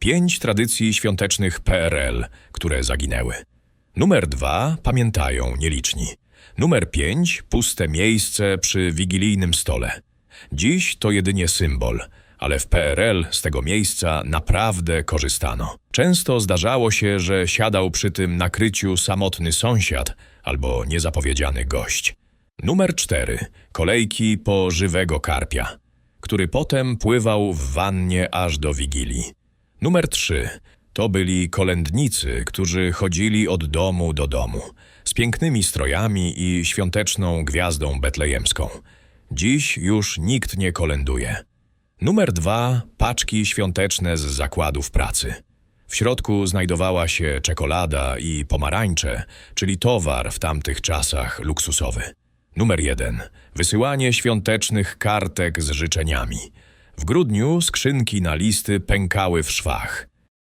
Pięć tradycji świątecznych PRL, które zaginęły. Numer dwa pamiętają nieliczni. Numer pięć puste miejsce przy wigilijnym stole. Dziś to jedynie symbol, ale w PRL z tego miejsca naprawdę korzystano. Często zdarzało się, że siadał przy tym nakryciu samotny sąsiad albo niezapowiedziany gość. Numer cztery. Kolejki po żywego karpia, który potem pływał w wannie aż do Wigilii. Numer trzy. To byli kolędnicy, którzy chodzili od domu do domu, z pięknymi strojami i świąteczną gwiazdą betlejemską. Dziś już nikt nie kolęduje. Numer dwa. Paczki świąteczne z zakładów pracy. W środku znajdowała się czekolada i pomarańcze, czyli towar w tamtych czasach luksusowy. Numer jeden. Wysyłanie świątecznych kartek z życzeniami. W grudniu skrzynki na listy pękały w szwach.